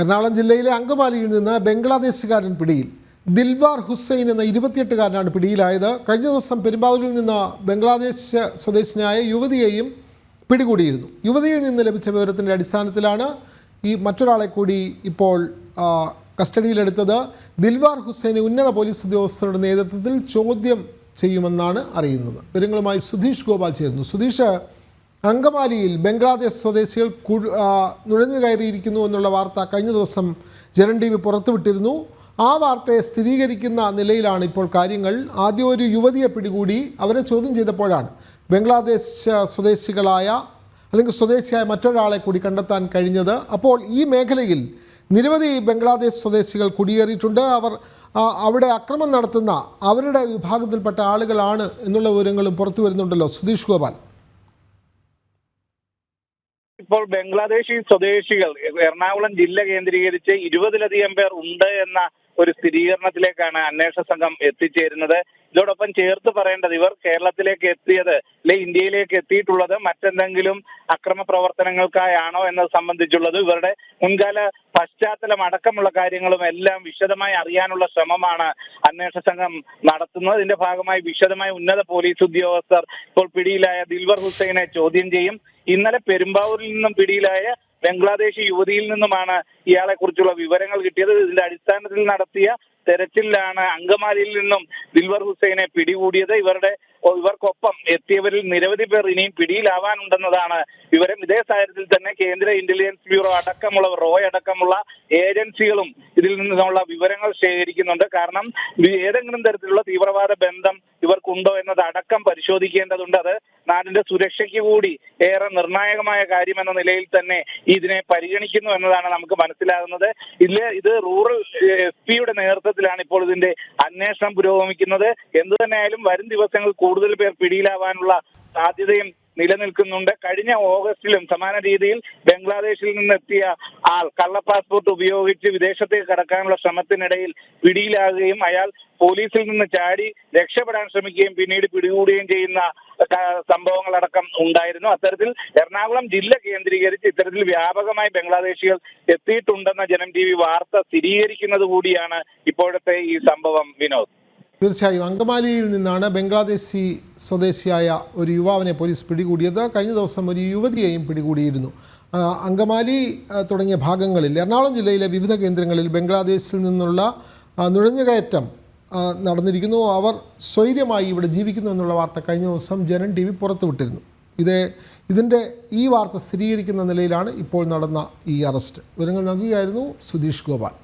എറണാകുളം ജില്ലയിലെ അങ്കമാലിയിൽ നിന്ന് ബംഗ്ലാദേശുകാരൻ പിടിയിൽ. ദിൽവാർ ഹുസൈൻ എന്ന ഇരുപത്തിയെട്ടുകാരനാണ് പിടിയിലായത്. കഴിഞ്ഞ ദിവസം പെരുമ്പാവൂരിൽ നിന്ന് ബംഗ്ലാദേശ് സ്വദേശിനിയായ യുവതിയെയും പിടികൂടിയിരുന്നു. യുവതിയിൽ നിന്ന് ലഭിച്ച വിവരത്തിന്റെ അടിസ്ഥാനത്തിലാണ് ഈ മറ്റൊരാളെ കൂടി ഇപ്പോൾ കസ്റ്റഡിയിലെടുത്തത്. ദിൽവാർ ഹുസൈനെ ഉന്നത പോലീസ് ഉദ്യോഗസ്ഥരുടെ നേതൃത്വത്തിൽ ചോദ്യം ചെയ്യുമെന്നാണ് അറിയുന്നത്. വിവരങ്ങളുമായി സുധീഷ് ഗോപാൽ ചേരുന്നു. സുധീഷ് അങ്കമാലിയിൽ ബംഗ്ലാദേശ് സ്വദേശികൾ നുഴഞ്ഞു കയറിയിരിക്കുന്നു എന്നുള്ള വാർത്ത കഴിഞ്ഞ ദിവസം ജനൻ ടി വി പുറത്തുവിട്ടിരുന്നു. ആ വാർത്തയെ സ്ഥിരീകരിക്കുന്ന നിലയിലാണ് ഇപ്പോൾ കാര്യങ്ങൾ. ആദ്യം ഒരു യുവതിയെ പിടികൂടി അവരെ ചോദ്യം ചെയ്തപ്പോഴാണ് ബംഗ്ലാദേശ് സ്വദേശികളായ അല്ലെങ്കിൽ സ്വദേശിയായ മറ്റൊരാളെ കൂടി കണ്ടെത്താൻ കഴിഞ്ഞത്. അപ്പോൾ ഈ മേഖലയിൽ നിരവധി ബംഗ്ലാദേശ് സ്വദേശികൾ കുടിയേറിയിട്ടുണ്ട്. അവർ അവിടെ അക്രമം നടത്തുന്ന അവരുടെ വിഭാഗത്തിൽപ്പെട്ട ആളുകളാണ് എന്നുള്ള വിവരങ്ങളും പുറത്തു വരുന്നുണ്ടല്ലോ സുധീഷ് ഗോപാൽ. ഇപ്പോൾ ബംഗ്ലാദേശി സ്വദേശികൾ എറണാകുളം ജില്ല കേന്ദ്രീകരിച്ച് ഇരുപതിലധികം പേർ ഉണ്ട് എന്ന ഒരു സ്ഥിരീകരണത്തിലേക്കാണ് അന്വേഷണ സംഘം എത്തിച്ചേരുന്നത്. ഇതോടൊപ്പം ചേർത്ത് പറയേണ്ടത് ഇവർ കേരളത്തിലേക്ക് എത്തിയത് അല്ലെ ഇന്ത്യയിലേക്ക് എത്തിയിട്ടുള്ളത് മറ്റെന്തെങ്കിലും അക്രമ പ്രവർത്തനങ്ങൾക്കായാണോ എന്നത് സംബന്ധിച്ചുള്ളത്. ഇവരുടെ മുൻകാല പശ്ചാത്തലം അടക്കമുള്ള കാര്യങ്ങളും എല്ലാം വിശദമായി അറിയാനുള്ള ശ്രമമാണ് അന്വേഷണ സംഘം നടത്തുന്നത്. ഇതിന്റെ ഭാഗമായി വിശദമായി ഉന്നത പോലീസ് ഉദ്യോഗസ്ഥർ ഇപ്പോൾ പിടിയിലായ ദിൽവർ ഹുസൈനെ ചോദ്യം ചെയ്യും. ഇന്നലെ പെരുമ്പാവൂരിൽ നിന്നും പിടിയിലായ ബംഗ്ലാദേശി യുവതിയിൽ നിന്നുമാണ് ഇയാളെ കുറിച്ചുള്ള വിവരങ്ങൾ കിട്ടിയത്. ഇതിന്റെ അടിസ്ഥാനത്തിൽ നടത്തിയ തെരച്ചിലിലാണ് അങ്കമാലിയിൽ നിന്നും ദിൽവർ ഹുസൈനെ പിടികൂടിയത്. ഇവരുടെ ഇവർക്കൊപ്പം എത്തിയവരിൽ നിരവധി പേർ ഇനിയും പിടിയിലാവാനുണ്ടെന്നതാണ് വിവരം. ഇതേ സാഹചര്യത്തിൽ തന്നെ കേന്ദ്ര ഇന്റലിജൻസ് ബ്യൂറോ അടക്കമുള്ളവർ റോയ് അടക്കമുള്ള ഏജൻസികളും ഇതിൽ നിന്നുള്ള വിവരങ്ങൾ ശേഖരിക്കുന്നുണ്ട്. കാരണം ഏതെങ്കിലും തരത്തിലുള്ള തീവ്രവാദ ബന്ധം ഇവർക്കുണ്ടോ എന്നത് അടക്കം പരിശോധിക്കേണ്ടതുണ്ട്. അത് നാടിന്റെ സുരക്ഷയ്ക്ക് കൂടി ഏറെ നിർണായകമായ കാര്യം എന്ന നിലയിൽ തന്നെ ഇതിനെ പരിഗണിക്കുന്നു എന്നതാണ് നമുക്ക് മനസ്സിലാകുന്നത്. ഇല്ല ഇത് റൂറൽ എസ് പിയുടെ നേതൃത്വത്തിലാണ് ഇപ്പോൾ ഇതിന്റെ അന്വേഷണം പുരോഗമിക്കുന്നത്. എന്തു തന്നെയായാലും വരും ദിവസങ്ങൾ കൂടുതൽ പേർ പിടിയിലാവാനുള്ള സാധ്യതയും നിലനിൽക്കുന്നുണ്ട്. കഴിഞ്ഞ ഓഗസ്റ്റിലും സമാന രീതിയിൽ ബംഗ്ലാദേശിൽ നിന്നെത്തിയ ആൾ കള്ള പാസ്പോർട്ട് ഉപയോഗിച്ച് വിദേശത്തേക്ക് കടക്കാനുള്ള ശ്രമത്തിനിടയിൽ പിടിയിലാകുകയും അയാൾ പോലീസിൽ നിന്ന് ചാടി രക്ഷപ്പെടാൻ ശ്രമിക്കുകയും പിന്നീട് പിടികൂടുകയും ചെയ്യുന്ന സംഭവങ്ങളടക്കം ഉണ്ടായിരുന്നു. അത്തരത്തിൽ എറണാകുളം ജില്ല കേന്ദ്രീകരിച്ച് ഇത്തരത്തിൽ വ്യാപകമായി ബംഗ്ലാദേശികൾ എത്തിയിട്ടുണ്ടെന്ന ജനം ടി വാർത്ത സ്ഥിരീകരിക്കുന്നത് കൂടിയാണ് ഇപ്പോഴത്തെ ഈ സംഭവം വിനോദ്. തീർച്ചയായും അങ്കമാലിയിൽ നിന്നാണ് ബംഗ്ലാദേശി സ്വദേശിയായ ഒരു യുവാവിനെ പോലീസ് പിടികൂടിയത്. കഴിഞ്ഞ ദിവസം ഒരു യുവതിയെയും പിടികൂടിയിരുന്നു. അങ്കമാലി തുടങ്ങിയ ഭാഗങ്ങളിൽ എറണാകുളം ജില്ലയിലെ വിവിധ കേന്ദ്രങ്ങളിൽ ബംഗ്ലാദേശിൽ നിന്നുള്ള നുഴഞ്ഞുകയറ്റം നടന്നിരിക്കുന്നു. അവർ സ്വൈര്യമായി ഇവിടെ ജീവിക്കുന്നു എന്നുള്ള വാർത്ത കഴിഞ്ഞ ദിവസം ജനൻ ടി വി പുറത്തുവിട്ടിരുന്നു ഇത് ഇതിന്റെ ഈ വാർത്ത സ്ഥിരീകരിക്കുന്ന നിലയിലാണ് ഇപ്പോൾ നടന്ന ഈ അറസ്റ്റ്. വിവരങ്ങൾ നൽകുകയായിരുന്നു സുധീഷ് ഗോപാൽ.